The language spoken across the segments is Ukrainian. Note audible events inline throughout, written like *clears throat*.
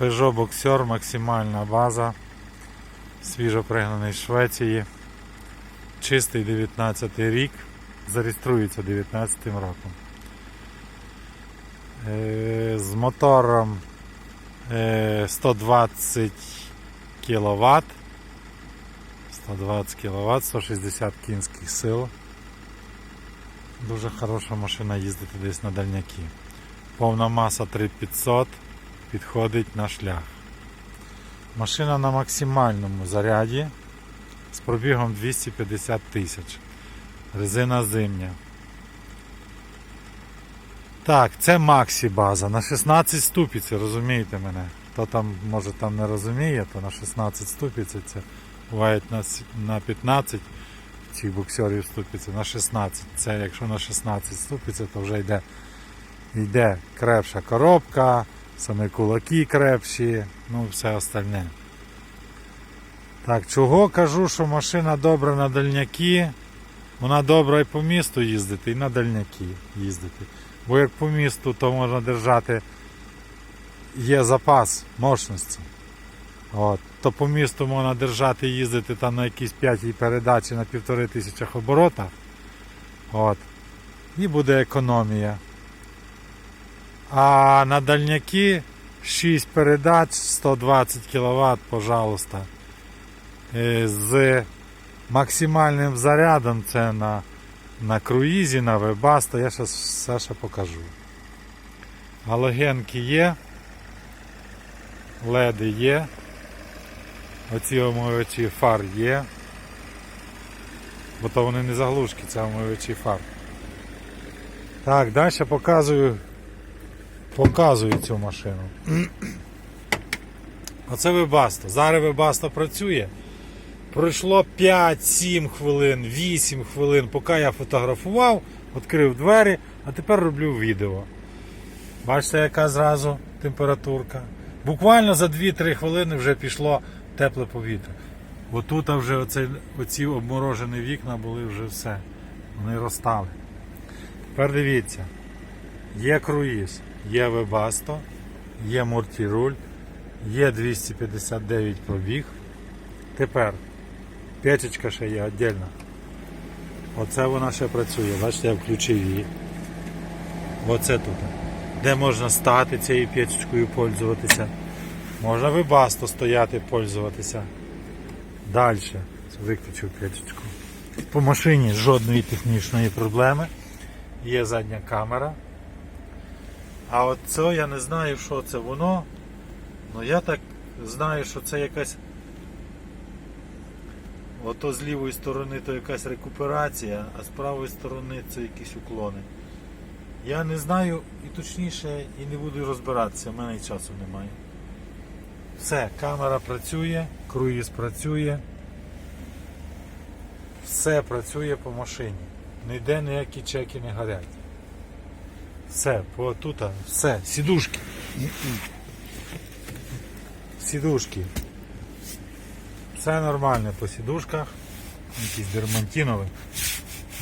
Peugeot Boxer, максимальна база. Свіжо пригнаний з Швеції. Чистий 19 рік. Зареєструється 19 роком. Е, З мотором е, 120 кВт. 120 кВт, 160 кінських сил. Дуже хороша машина їздити десь на дальняки. Повна маса 3500 підходить на шлях. Машина на максимальному заряді з пробігом 250 тисяч. Резина зимня. Так, це Максі база на 16 ступиці, розумієте мене. Хто там може там не розуміє, то на 16 ступиці це бувають на, на 15 цих боксерів ступиці, на 16. Це якщо на 16 ступиці, то вже йде, йде крепша коробка, саме кулаки крепші, ну все остальне. Так, чого кажу, що машина добра на дальняки, вона добра і по місту їздити, і на дальняки їздити. Бо як по місту, то можна держати, є запас мощності. От. То по місту можна держати і їздити там на якісь п'ятій передачі на півтори тисячах оборотах. От. І буде економія. А на дальняки 6 передач 120 кВт, пожалуйста. Е, З максимальним зарядом це на, на круїзі, на вебасто, я зараз все ще покажу. Галогенки є, леди є. Оці омивачі фар є. Бо то вони не заглушки, це омивачі фар. Так, далі показую, показую цю машину. *clears throat* Оце Вебасто. Зараз Вебасто працює. Пройшло 5-7 хвилин, 8 хвилин, поки я фотографував, відкрив двері, а тепер роблю відео. Бачите, яка зразу температурка. Буквально за 2-3 хвилини вже пішло тепле повітря. Отут вже оце, оці обморожені вікна були вже все. Вони розстали. Тепер дивіться, є круїз, є вебасто, є мультируль, є 259 пробіг. Тепер печечка ще є віддільно. Оце вона ще працює. Бачите, я включив її. Оце тут. Де можна стати цією печечкою пользуватися. Можна вибасто стояти пользуватися. Далі. Виключив печечку. По машині жодної технічної проблеми. Є задня камера. А от це я не знаю, що це воно. Ну я так знаю, що це якась. Ото з лівої сторони то якась рекуперація, а з правої сторони це якісь уклони. Я не знаю і точніше і не буду розбиратися, в мене і часу немає. Все, камера працює, круїз працює. Все працює по машині. Ніде ніякі чеки не горять. Все, по тут, все, сідушки. Сідушки. Все нормально по сідушках. Якісь дермантинові.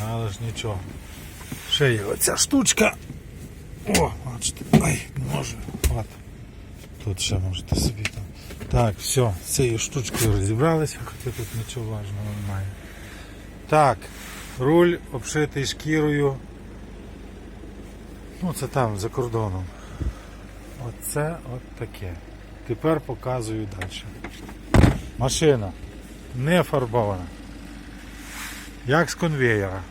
Але ж нічого. Ще є оця штучка. О, бачите, ай, не можу. От. Тут ще можете собі там. Так, все, з цією штучкою розібралися, хоча тут нічого важного немає. Так, руль обшитий шкірою. Ну, це там, за кордоном. Оце от таке. Тепер показую далі. Машина не фарбована. Як з конвеєра.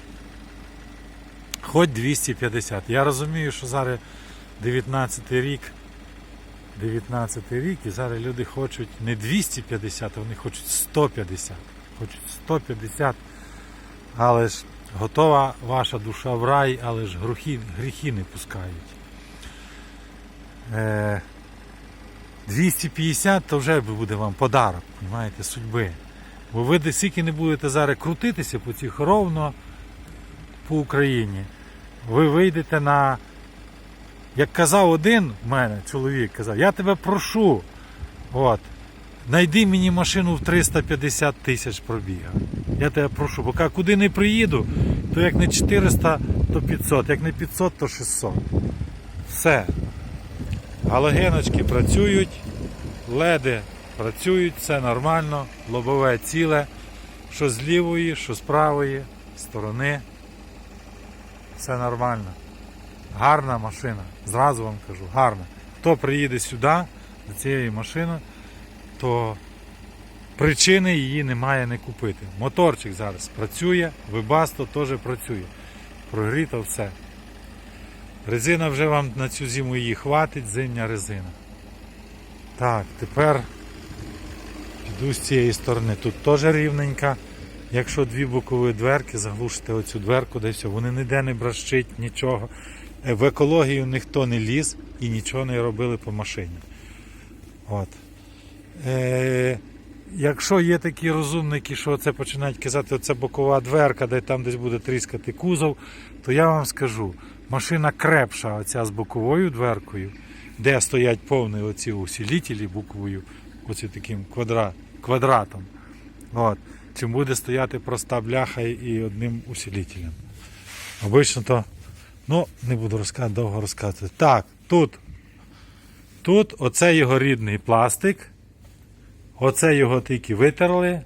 Хоч 250. Я розумію, що зараз 19 рік. 19 рік і зараз люди хочуть не 250, а вони хочуть 150. Хочуть 150. Але ж готова ваша душа в рай, але ж гріхи, гріхи не пускають. Е, 250 то вже буде вам подарок, розумієте, судьби. Бо ви скільки не будете зараз крутитися по цих ровно по Україні. Ви вийдете на. Як казав один в мене, чоловік казав, я тебе прошу, от, знайди мені машину в 350 тисяч пробіга. Я тебе прошу, поки куди не приїду, то як не 400, то 500, як не 500, то 600. Все. Галогеночки працюють, леди працюють, все нормально, лобове ціле, що з лівої, що з правої сторони. Все нормально. Гарна машина. Зразу вам кажу, гарна. Хто приїде сюди, до цієї машини, то причини її немає не купити. Моторчик зараз працює, вибасто теж працює. Прогріто все. Резина вже вам на цю зиму її хватить, зимня резина. Так, тепер піду з цієї сторони. Тут теж рівненька. Якщо дві бокові дверки, заглушите оцю дверку, де все, вони ніде не бращить, нічого. Е, В екологію ніхто не ліз і нічого не робили по машині. От. Е, якщо є такі розумники, що це починають казати, оце бокова дверка, де там десь буде тріскати кузов, то я вам скажу, машина крепша оця з боковою дверкою, де стоять повні оці усилителі буквою, оці таким квадра, квадратом. От. Чим буде стояти проста бляха і одним усилителем. Обично то, ну, не буду розказувати, довго розказувати. Так, тут, тут оце його рідний пластик. Оце його тільки витерли,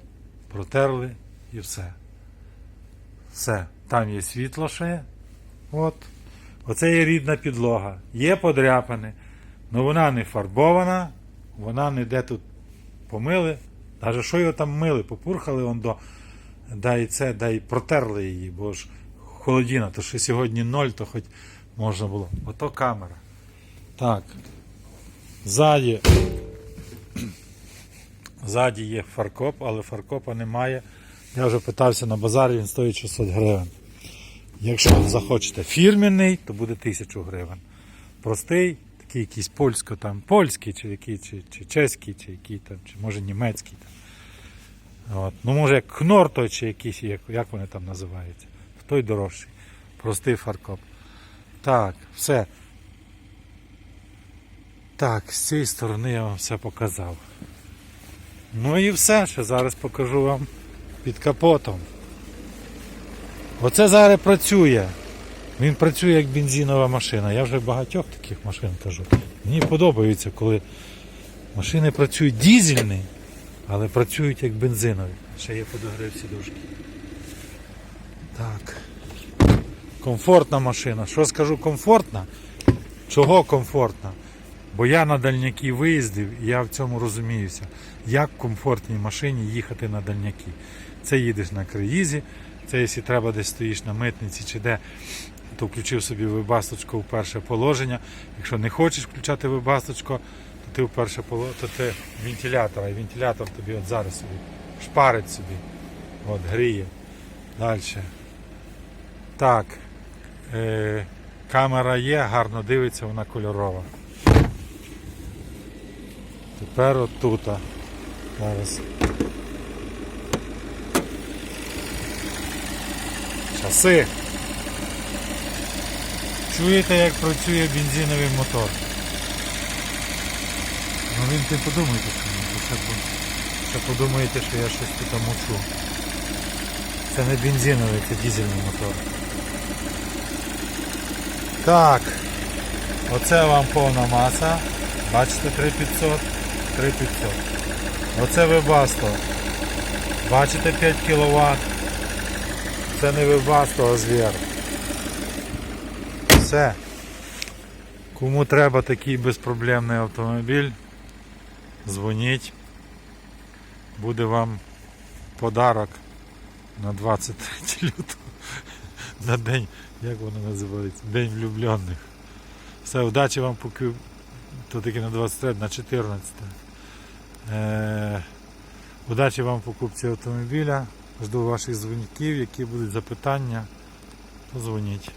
протерли і все. Все. Там є світло ще. От. Оце є рідна підлога. Є подряпини, але вона не фарбована, вона ніде тут помили. Навіть що його там мили, попурхали он до. Дай це, дай протерли її, бо ж холодіна, то що сьогодні ноль, то хоч можна було. Ото камера. Так. Ззаді. Ззаді є фаркоп, але фаркопа немає. Я вже питався на базарі, він стоїть 600 гривень. Якщо захочете фірменний, то буде 1000 гривень. Простий, такий якийсь польсько там, польський, чи який, чи, чи чеський, чи який там, чи може німецький там. От. Ну, може як кнор той, чи якийсь, як, як вони там називаються. Той дорожчий. Простий фаркоп. Так, все. Так, з цієї сторони я вам все показав. Ну і все, ще зараз покажу вам під капотом. Оце зараз працює. Він працює як бензинова машина. Я вже багатьох таких машин кажу. Мені подобається, коли машини працюють дізельні, але працюють як бензинові. Ще є подогрів сідушки. Так. Комфортна машина. Що скажу комфортна? Чого комфортна? Бо я на дальняки виїздив і я в цьому розуміюся, як в комфортній машині їхати на дальняки. Це їдеш на круїзі, це якщо треба десь стоїш на митниці чи де, то включив собі вибасточку в перше положення. Якщо не хочеш включати вибасточку, то ти в перше положення, то ти вентилятор, і вентилятор тобі от зараз собі шпарить собі, от гріє. Далі. Так. Е, камера є, гарно дивиться, вона кольорова. Тепер отут. Зараз. Часи. Чуєте, як працює бензиновий мотор? Ну він ти подумайте, що по- ще подумаєте, що я щось тут мучу. Це не бензиновий, це дизельний мотор. Так. Оце вам повна маса. Бачите 3500, 3500. Оце вебасто. Бачите 5 кВт. Це не вебасто, а звір. Все. Кому треба такий безпроблемний автомобіль, дзвоніть. Буде вам подарок на 23 лютого. На день, як воно називається? День влюблених. Все, удачі вам поки то таки на 23, на 14. Е, удачі вам в покупці автомобіля. Жду ваших дзвінків, які будуть запитання, то дзвоніть.